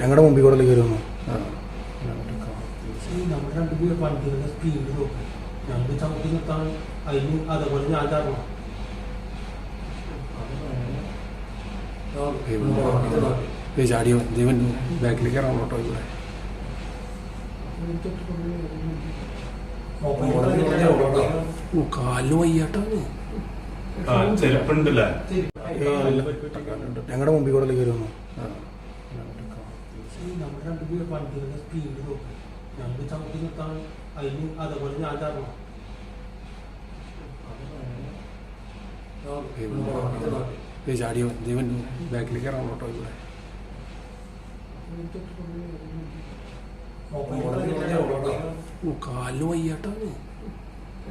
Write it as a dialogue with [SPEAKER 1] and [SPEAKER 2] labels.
[SPEAKER 1] ഞങ്ങളുടെ മുമ്പിൽ കൂടെ
[SPEAKER 2] വരുന്നു.
[SPEAKER 1] വയ്യാട്ടോ ചാടിയോ? ജീവൻ ബാക്കിലേക്ക് ഇറങ്ങണം കേട്ടോ ഇവിടെ. ഓ കാലിന് വയ്യാട്ടാണ്
[SPEAKER 3] ആ ചെരുപ്പുണ്ടല്ലേ
[SPEAKER 1] ഞങ്ങളുടെ മുമ്പിൽ കൂടെ
[SPEAKER 2] വരുന്നു
[SPEAKER 1] വയ്യാട്ടോ ചാടിയോ ജീവൻ ബാക്കിലേക്ക് ഇറങ്ങണം കേട്ടോ ഇവിടെ ഓ കാലിന് വയ്യാട്ടാണ്
[SPEAKER 3] ആ ചെരുപ്പുണ്ടല്ലേ